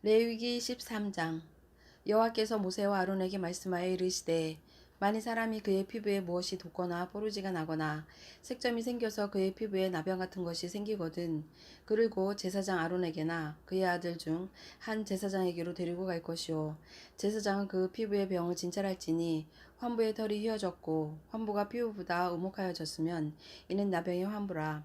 레위기 13장. 여호와께서 모세와 아론에게 말씀하여 이르시되 만일 사람이 그의 피부에 무엇이 돋거나 뽀루지가 나거나 색점이 생겨서 그의 피부에 나병 같은 것이 생기거든 곧 제사장 아론에게나 그의 아들 중 한 제사장에게로 데리고 갈 것이요. 제사장은 그 피부의 병을 진찰할지니 환부의 털이 휘어졌고 환부가 피부보다 우목하여졌으면 이는 나병의 환부라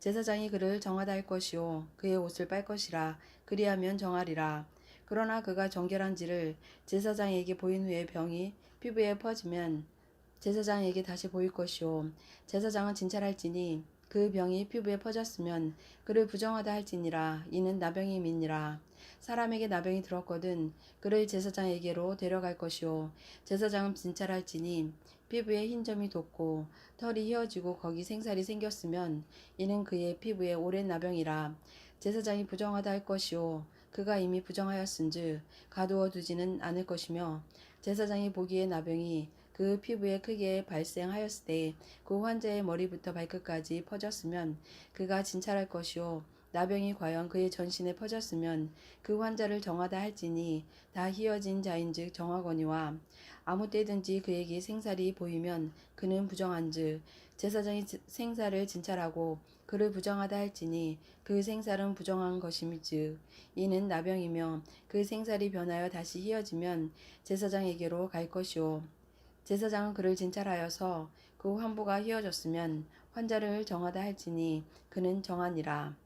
제사장이 그를 정하다 할 것이요. 그의 옷을 빨 것이라. 그리하면 정하리라. 그러나 그가 정결한지를 제사장에게 보인 후에 병이 피부에 퍼지면 제사장에게 다시 보일 것이요. 제사장은 진찰할지니 그 병이 피부에 퍼졌으면 그를 부정하다 할지니라. 이는 나병임이니라. 사람에게 나병이 들었거든 그를 제사장에게로 데려갈 것이요. 제사장은 진찰할지니 피부에 흰 점이 돋고 털이 휘어지고 거기 생살이 생겼으면 이는 그의 피부에 오랜 나병이라 제사장이 부정하다 할 것이요 그가 이미 부정하였은즉 가두어 두지는 않을 것이며 제사장이 보기에 나병이 그 피부에 크게 발생하였을 때 그 환자의 머리부터 발끝까지 퍼졌으면 그가 진찰할 것이요 나병이 과연 그의 전신에 퍼졌으면 그 환자를 정하다 할지니 다 희어진 자인즉 정하거니와 아무 때든지 그에게 생살이 보이면 그는 부정한즉 제사장이 생살을 진찰하고 그를 부정하다 할지니 그 생살은 부정한 것임즉 이는 나병이며 그 생살이 변하여 다시 희어지면 제사장에게로 갈 것이요 제사장은 그를 진찰하여서 그 환부가 휘어졌으면 환자를 정하다 할지니 그는 정하니라.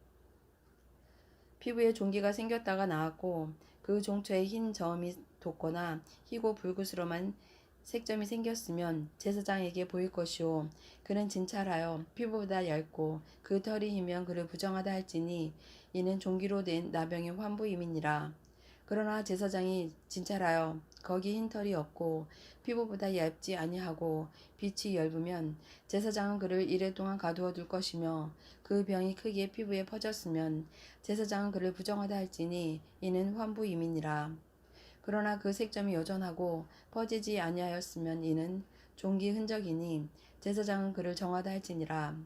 피부에 종기가 생겼다가 나았고 그 종초에 흰 점이 돋거나 희고 붉으스름한 색점이 생겼으면 제사장에게 보일 것이요 그는 진찰하여 피부보다 얇고 그 털이 희면 그를 부정하다 할지니 이는 종기로 된 나병의 환부임이니라. 그러나 제사장이 진찰하여 거기 흰 털이 없고 피부보다 얇지 아니하고 빛이 엷으면 제사장은 그를 이래 동안 가두어 둘 것이며 그 병이 크게 피부에 퍼졌으면 제사장은 그를 부정하다 할지니 이는 환부임이니라. 그러나 그 색점이 여전하고 퍼지지 아니하였으면 이는 종기 흔적이니 제사장은 그를 정하다 할지니라.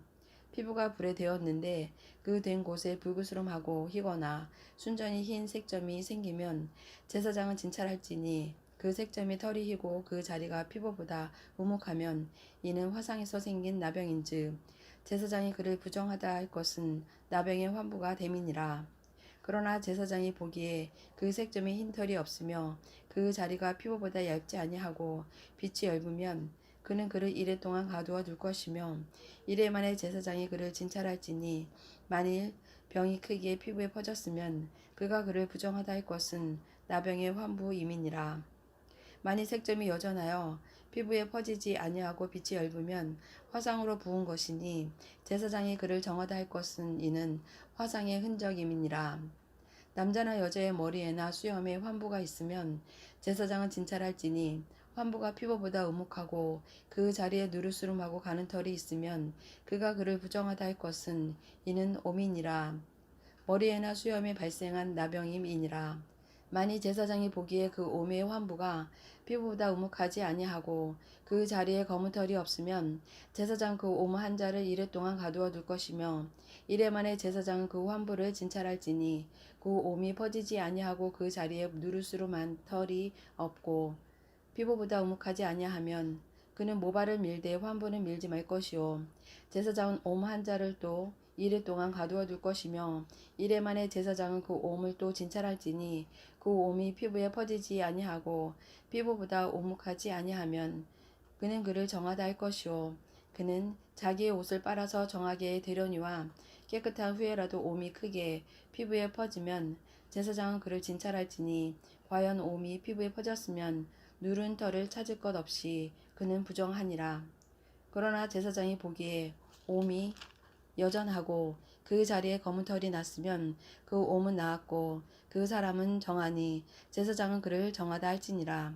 피부가 불에 되었는데 그 된 곳에 불구스름하고 희거나 순전히 흰 색점이 생기면 제사장은 진찰할지니 그 색점이 털이 희고 그 자리가 피부보다 우묵하면 이는 화상에서 생긴 나병인즉 제사장이 그를 부정하다 할 것은 나병의 환부가 됨이니라. 그러나 제사장이 보기에 그 색점이 흰 털이 없으며 그 자리가 피부보다 얇지 아니하고 빛이 엷으면 그는 그를 이래 동안 가두어 둘 것이며 이래 만에 제사장이 그를 진찰할지니 만일 병이 크게 피부에 퍼졌으면 그가 그를 부정하다 할 것은 나병의 환부임이니라. 만일 색점이 여전하여 피부에 퍼지지 아니하고 빛이 엷으면 화상으로 부은 것이니 제사장이 그를 정하다 할 것은 이는 화상의 흔적임이니라. 남자나 여자의 머리에나 수염에 환부가 있으면 제사장은 진찰할지니 환부가 피부보다 우묵하고 그 자리에 누르스름하고 가는 털이 있으면 그가 그를 부정하다 할 것은 이는 오민이라. 머리에나 수염에 발생한 나병임이니라. 만일 제사장이 보기에 그 오매의 환부가 피부보다 우묵하지 아니하고 그 자리에 검은 털이 없으면 제사장 그 오무 한 자를 이래 동안 가두어 둘 것이며 이래 만에 제사장은 그 환부를 진찰할지니 그 옴이 퍼지지 아니하고 그 자리에 누르스름한 털이 없고 피부보다 우묵하지 아니하면 그는 모발을 밀되 환부는 밀지 말 것이요. 제사장은 옴한 자를 또 이래 동안 가두어 둘 것이며 이래 만에 제사장은 그 옴을 또 진찰할지니 그 옴이 피부에 퍼지지 아니하고 피부보다 오묵하지 아니하면 그는 그를 정하다 할 것이요 그는 자기의 옷을 빨아서 정하게 되려니와 깨끗한 후에라도 옴이 크게 피부에 퍼지면 제사장은 그를 진찰할지니 과연 옴이 피부에 퍼졌으면 누른 털을 찾을 것 없이 그는 부정하니라. 그러나 제사장이 보기에 옴이 여전하고 그 자리에 검은 털이 났으면 그 옴은 나았고 그 사람은 정하니 제사장은 그를 정하다 할지니라.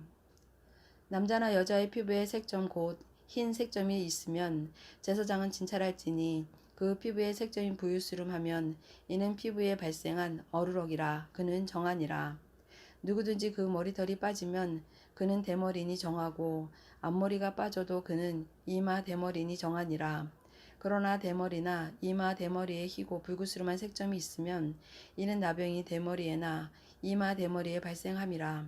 남자나 여자의 피부에 색점 곧 흰 색점이 있으면 제사장은 진찰할지니 그 피부에 색점이 부유스름하면 이는 피부에 발생한 어루럭이라 그는 정하니라. 누구든지 그 머리털이 빠지면 그는 대머리니 정하고 앞머리가 빠져도 그는 이마 대머리니 정하니라. 그러나 대머리나 이마 대머리에 희고 불구스름한 색점이 있으면 이는 나병이 대머리에나 이마 대머리에 발생함이라.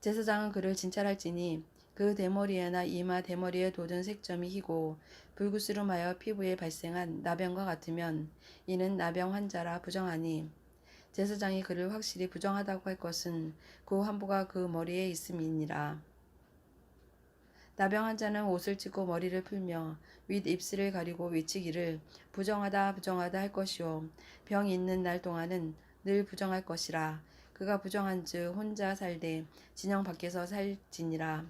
제사장은 그를 진찰할지니 그 대머리에나 이마 대머리에 돋은 색점이 희고 불구스름하여 피부에 발생한 나병과 같으면 이는 나병 환자라 부정하니 제사장이 그를 확실히 부정하다고 할 것은 그 환부가 그 머리에 있음이니라. 나병 환자는 옷을 찢고 머리를 풀며 윗 입술을 가리고 외치기를 부정하다 부정하다 할 것이요 병이 있는 날 동안은 늘 부정할 것이라. 그가 부정한즉 혼자 살되 진영 밖에서 살지니라.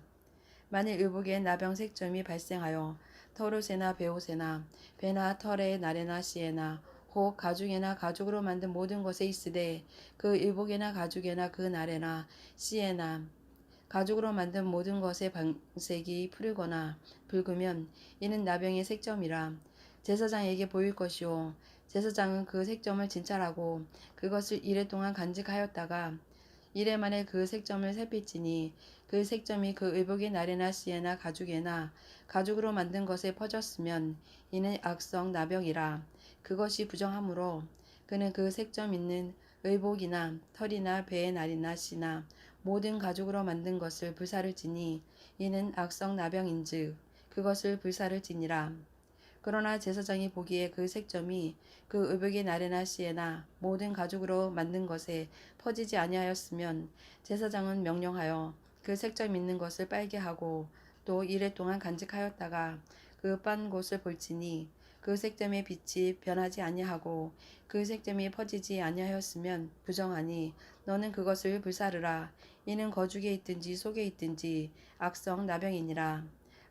만일 의복에 나병 색점이 발생하여 털옷에나 배옷에나 배나 털에 나래나 씨에나 혹 가죽에나 가죽으로 만든 모든 것에 있으되 그 의복에나 가죽에나 그 나래나 씨에나 가죽으로 만든 모든 것의 방색이 푸르거나 붉으면 이는 나병의 색점이라 제사장에게 보일 것이요. 제사장은 그 색점을 진찰하고 그것을 이래 동안 간직하였다가 이래 만에 그 색점을 살필지니 그 색점이 그 의복의 나래나 씨에나 가죽에나 가죽으로 만든 것에 퍼졌으면 이는 악성 나병이라. 그것이 부정하므로 그는 그 색점 있는 의복이나 털이나 배의 날이나 씨나 모든 가죽으로 만든 것을 불사를 지니 이는 악성 나병인즉 그것을 불사를 지니라. 그러나 제사장이 보기에 그 색점이 그 의복의 나래나 씨에나 모든 가죽으로 만든 것에 퍼지지 아니하였으면 제사장은 명령하여 그 색점 있는 것을 빨게 하고 또 이래 동안 간직하였다가 그 빤 곳을 볼지니 그 색점의 빛이 변하지 아니하고 그 색점이 퍼지지 아니하였으면 부정하니 너는 그것을 불사르라 이는 거죽에 있든지 속에 있든지 악성 나병이니라.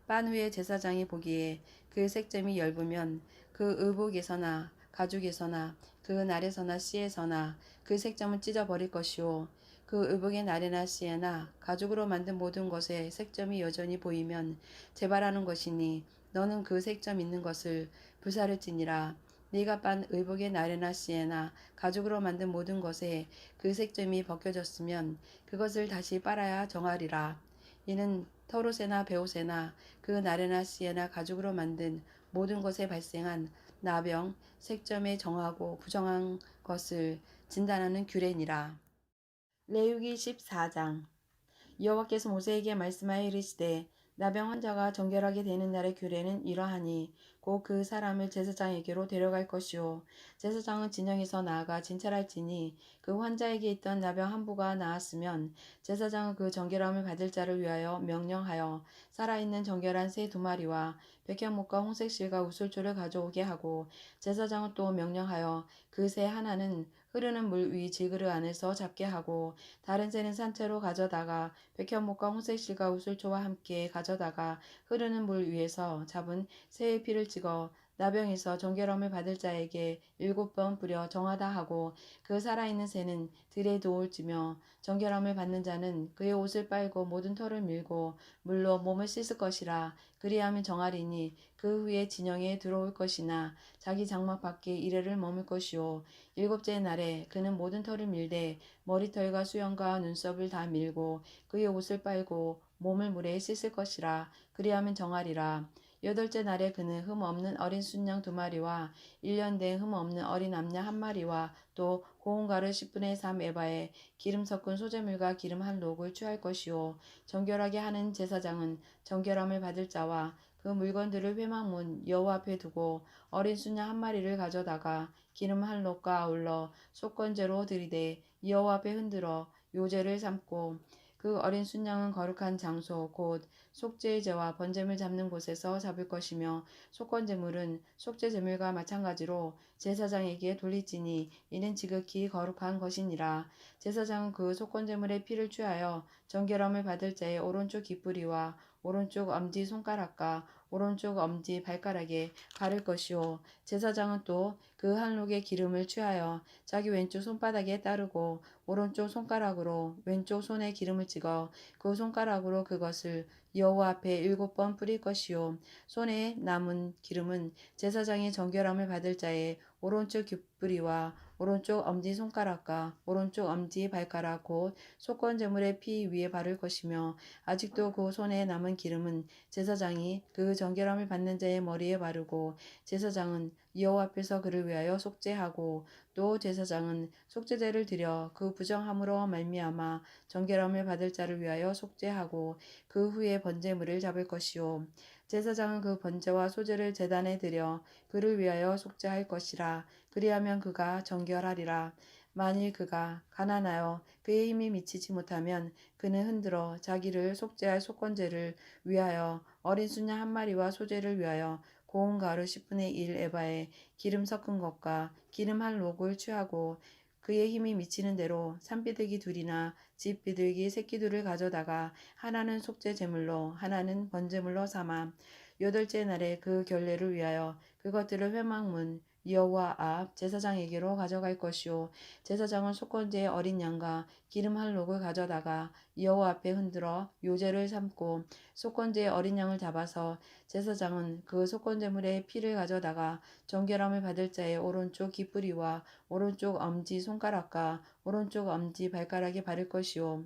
빤 후에 제사장이 보기에 그 색점이 엷으면 그 의복에서나 가죽에서나 그 날에서나 씨에서나 그 색점은 찢어버릴 것이요. 그 의복의 날에나 씨에나 가죽으로 만든 모든 것에 색점이 여전히 보이면 재발하는 것이니 너는 그 색점 있는 것을 불사를 지니라 네가 빤 의복의 날에나 씨에나 가죽으로 만든 모든 것에 그 색점이 벗겨졌으면 그것을 다시 빨아야 정하리라 이는 털옷에나 배옷에나 그 날에나 씨에나 가죽으로 만든 모든 것에 발생한 나병, 색점에 정하고 부정한 것을 진단하는 규례니라. 레위기 14장 여호와께서 모세에게 말씀하여 이르시되 나병 환자가 정결하게 되는 날의 규례는 이러하니 곧 그 사람을 제사장에게로 데려갈 것이요 제사장은 진영에서 나아가 진찰할지니 그 환자에게 있던 나병 한 부가 나았으면 제사장은 그 정결함을 받을 자를 위하여 명령하여 살아있는 정결한 새 두 마리와 백향목과 홍색 실과 우슬초를 가져오게 하고 제사장은 또 명령하여 그 새 하나는 흐르는 물 위 질그릇 안에서 잡게 하고 다른 새는 산채로 가져다가 백현목과 홍색실과 우슬초와 함께 가져다가 흐르는 물 위에서 잡은 새의 피를 찍어 나병에서 정결함을 받을 자에게 일곱 번 뿌려 정하다 하고 그 살아있는 새는 들에 도울 지며 정결함을 받는 자는 그의 옷을 빨고 모든 털을 밀고 물로 몸을 씻을 것이라. 그리하면 정하리니 그 후에 진영에 들어올 것이나 자기 장막 밖에 이래를 머물 것이요. 일곱째 날에 그는 모든 털을 밀되 머리털과 수염과 눈썹을 다 밀고 그의 옷을 빨고 몸을 물에 씻을 것이라. 그리하면 정하리라 여덟째 날에 그는 흠 없는 어린 순양 두 마리와 1년 된 흠 없는 어린 암양 한 마리와 또 고운 가루 10분의 3 에바에 기름 섞은 소재물과 기름 한 록을 취할 것이요. 정결하게 하는 제사장은 정결함을 받을 자와 그 물건들을 회막문 여호와 앞에 두고 어린 순양 한 마리를 가져다가 기름 한 록과 아울러 속건제로 들이대 여호와 앞에 흔들어 요제를 삼고 그 어린 순양은 거룩한 장소 곧 속죄의 제와 번제물 잡는 곳에서 잡을 것이며 속건제물은 속죄 제물과 마찬가지로 제사장에게 돌리지니 이는 지극히 거룩한 것이니라. 제사장은 그 속건제물의 피를 취하여 정결함을 받을 자의 오른쪽 깃뿌리와 오른쪽 엄지 손가락과 오른쪽 엄지 발가락에 바를 것이요 제사장은 또 그 한록의 기름을 취하여 자기 왼쪽 손바닥에 따르고 오른쪽 손가락으로 왼쪽 손에 기름을 찍어 그 손가락으로 그것을 여호와 앞에 일곱 번 뿌릴 것이요 손에 남은 기름은 제사장이 정결함을 받을 자의 오른쪽 깃뿌리와 오른쪽 엄지 손가락과 오른쪽 엄지 발가락 곧 속건 제물의 피 위에 바를 것이며 아직도 그 손에 남은 기름은 제사장이 그 정결함을 받는 자의 머리에 바르고 제사장은 여호와 앞에서 그를 위하여 속죄하고 또 제사장은 속죄제를 드려 그 부정함으로 말미암아 정결함을 받을 자를 위하여 속죄하고 그 후에 번제물을 잡을 것이요 제사장은 그 번제와 소제를 제단에 드려 그를 위하여 속죄할 것이라. 그리하면 그가 정결하리라. 만일 그가 가난하여 그의 힘이 미치지 못하면 그는 흔들어 자기를 속죄할 속건제를 위하여 어린 수냐 한 마리와 소제를 위하여 고운 가루 10분의 1 에바에 기름 섞은 것과 기름 한 록을 취하고 그의 힘이 미치는 대로 산비둘기 둘이나 집 비둘기 새끼 둘을 가져다가 하나는 속죄 제물로 하나는 번제물로 삼아 여덟째 날에 그 결례를 위하여 그것들을 회막문 여호와 앞 제사장에게로 가져갈 것이요. 제사장은 속건제의 어린 양과 기름 한 록을 가져다가 여호와 앞에 흔들어 요제를 삼고 속건제의 어린 양을 잡아서 제사장은 그 속건제물의 피를 가져다가 정결함을 받을 자의 오른쪽 깃뿌리와 오른쪽 엄지 손가락과 오른쪽 엄지 발가락에 바를 것이요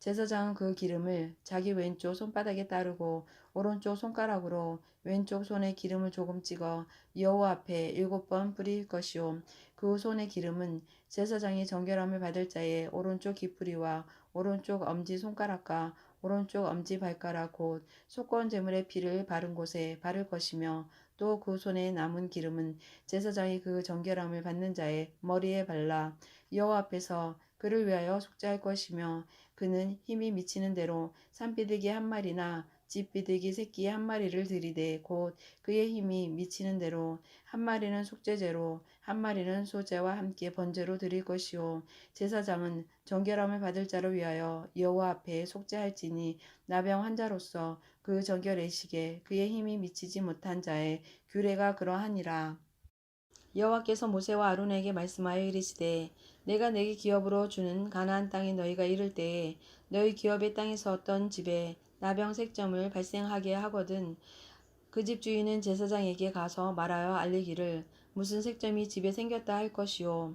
제사장은 그 기름을 자기 왼쪽 손바닥에 따르고 오른쪽 손가락으로 왼쪽 손에 기름을 조금 찍어 여호와 앞에 일곱 번 뿌릴 것이요 그 손의 기름은 제사장이 정결함을 받을 자의 오른쪽 깃뿌리와 오른쪽 엄지 손가락과 오른쪽 엄지 발가락 곧 속건 제물의 피를 바른 곳에 바를 것이며 또 그 손에 남은 기름은 제사장이 그 정결함을 받는 자의 머리에 발라 여호와 앞에서 그를 위하여 속죄할 것이며 그는 힘이 미치는 대로 산비둘기 한 마리나 집비둘기 새끼 한 마리를 들이되 곧 그의 힘이 미치는 대로 한 마리는 속죄제로 한 마리는 소제와 함께 번제로 드릴 것이요. 제사장은 정결함을 받을 자를 위하여 여호와 앞에 속죄할지니 나병 환자로서 그 정결의식에 그의 힘이 미치지 못한 자의 규례가 그러하니라 여호와께서 모세와 아론에게 말씀하여 이르시되 내가 내게 기업으로 주는 가나안 땅에 너희가 이를 때에 너희 기업의 땅에서 어떤 집에 나병 색점을 발생하게 하거든 그 집 주인은 제사장에게 가서 말하여 알리기를 무슨 색점이 집에 생겼다 할 것이요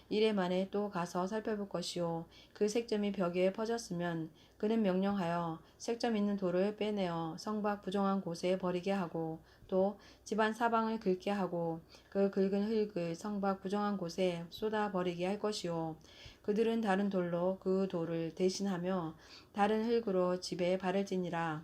이래 만에 또 가서 살펴볼 것이요 그 색점이 벽에 퍼졌으면 그는 명령하여 색점 있는 돌을 빼내어 성박 부정한 곳에 버리게 하고 또 집안 사방을 긁게 하고 그 긁은 흙을 성박 부정한 곳에 쏟아 버리게 할 것이요 그들은 다른 돌로 그 돌을 대신하며 다른 흙으로 집에 바를지니라.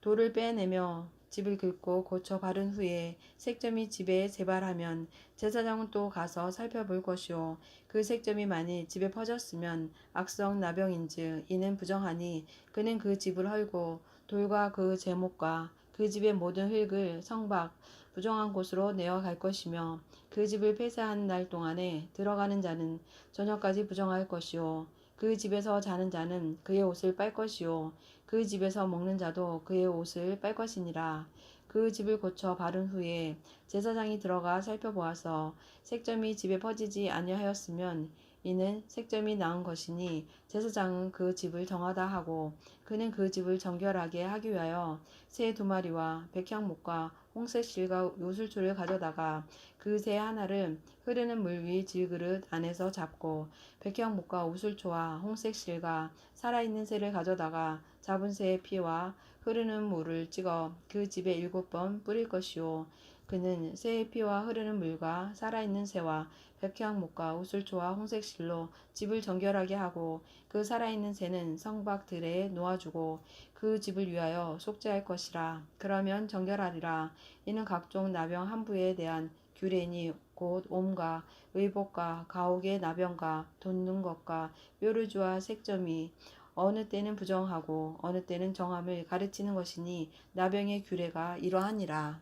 돌을 빼내며 집을 긁고 고쳐 바른 후에 색점이 집에 재발하면 제사장은 또 가서 살펴볼 것이요 그 색점이 만일 집에 퍼졌으면 악성 나병인즉 이는 부정하니 그는 그 집을 헐고 돌과 그 제목과 그 집의 모든 흙을 성박 부정한 곳으로 내어 갈 것이며 그 집을 폐쇄하는 날 동안에 들어가는 자는 저녁까지 부정할 것이요 그 집에서 자는 자는 그의 옷을 빨 것이요. 그 집에서 먹는 자도 그의 옷을 빨 것이니라. 그 집을 고쳐 바른 후에 제사장이 들어가 살펴보아서 색점이 집에 퍼지지 아니하였으면 이는 색점이 나은 것이니 제사장은 그 집을 정하다 하고 그는 그 집을 정결하게 하기 위하여 새 두 마리와 백향목과 홍색 실과 요술초를 가져다가 그 새 하나를 흐르는 물 위 질그릇 안에서 잡고 백향목과 우술초와 홍색 실과 살아있는 새를 가져다가 잡은 새의 피와 흐르는 물을 찍어 그 집에 일곱 번 뿌릴 것이요 그는 새의 피와 흐르는 물과 살아있는 새와 백향목과 우슬초와 홍색실로 집을 정결하게 하고 그 살아있는 새는 성박 들에 놓아주고 그 집을 위하여 속죄할 것이라 그러면 정결하리라 이는 각종 나병 한부에 대한 규례니 곧 옴과 의복과 가옥의 나병과 돋는 것과 뾰루지와 색점이 어느 때는 부정하고 어느 때는 정함을 가르치는 것이니 나병의 규례가 이러하니라.